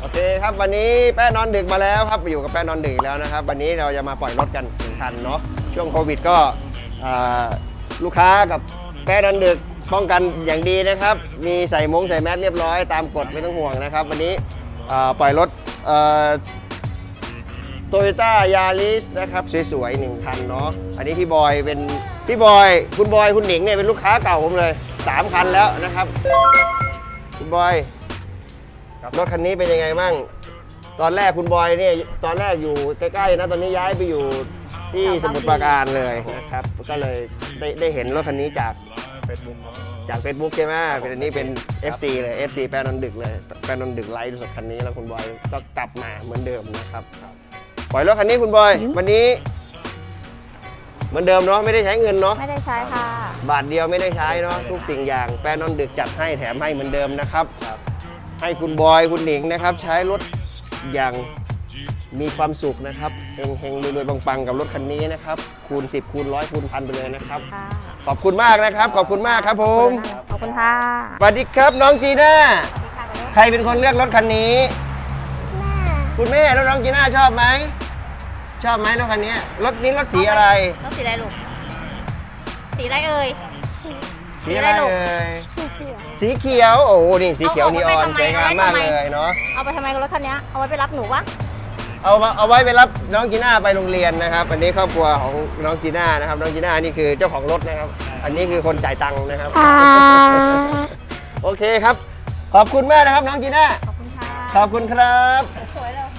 โอเคครับวันนี้แป้นอนดึกมาแล้วครับอยู่กับแป้นอนดึกแล้วนะครับ วันนี้เราจะมาปล่อยรถกันหนึ่งคันเนาะช่วงโควิดก็ลูกค้ากับแป้นอนดึกป้องกันอย่างดีนะครับ มีใส่มงใส่แมสเรียบร้อยตามกฎไม่ต้องห่วงนะครับ วันนี้ปล่อยรถ โตโยต้ายาริสนะครับสวยๆหนึ่งคันเนาะอันนี้พี่บอยเป็นพี่บอยคุณบอยคุณหนิงเนี่ยเป็นลูกค้าเก่าผมเลยสามคันแล้วนะครับ คุณบอยรถคันนี้เป็นยังไงบ้างตอนแรกคุณบอยเนี่ยตอนแรกอยู่ใกล้ๆนะตอนนี้ย้ายไปอยู่ที่สมุทรปราการเลยนะครับ ก็เลยได้ได้เห็นรถคันนี้จากเฟซบุ๊กจาก Facebook ใช่ไหมเป็นอันนี้เป็น FC เลย FC แปรนอนดึกเลยแปรนอนดึกไลฟ์สดคันนี้แล้วคุณบอยก็กลับมาเหมือนเดิมนะครับ ปล่อยรถคันนี้คุณบอย วันนี้ เหมือนเดิมเนาะไม่ได้ใช้เงินเนาะไม่ได้ใช้ค่ะ บาทเดียวไม่ได้ใช้เนาะทุกสิ่งอย่างแปรนอนดึกจัดให้แถมให้เหมือนเดิมนะครับ ให้คุณบอยคุณหนิงนะครับ ใช้รถอย่างมีความสุขนะครับเฮงเฮงๆรวยๆปังๆกับรถคันนี้นะครับ คูณ 10 คูณร้อยคูณพันไปเลยนะครับ ค่ะขอบคุณมากนะครับ ขอบคุณมากครับผมขอบคุณค่ะสวัสดีครับน้องจีน่าสวัสดีค่ะคุณแม่ใครเป็นคนเลือกรถคันนี้ คุณแม่แล้วน้องจีน่าชอบไหม ชอบไหมรถคันนี้รถนี้รถสีอะไร รถสีอะไรลูก สีอะไรเอ่ย สีอะไรสีอะไรลูกเอ่ย สีเขียว โอ้โหนี่สีเขียวเอานีเอาอไปอนทำไมสวยงามมากเอาไว้ทำไมเลยเนาะ เอาไปทำไมกับรถคันเนี้ยเอาไว้ไปรับหนูวะเอามาเอาไว้ไปรับน้องจีน่าไปโรงเรียนนะครับ อันนี้ครอบครัวของน้องจีน่านะครับ น้องจีน่านี่คือเจ้าของรถนะครับ อันนี้คือคนจ่ายตังค์นะครับ โอเคครับ ขอบคุณมากนะครับ น้องจีน่า ขอบคุณค่ะ ขอบคุณครับ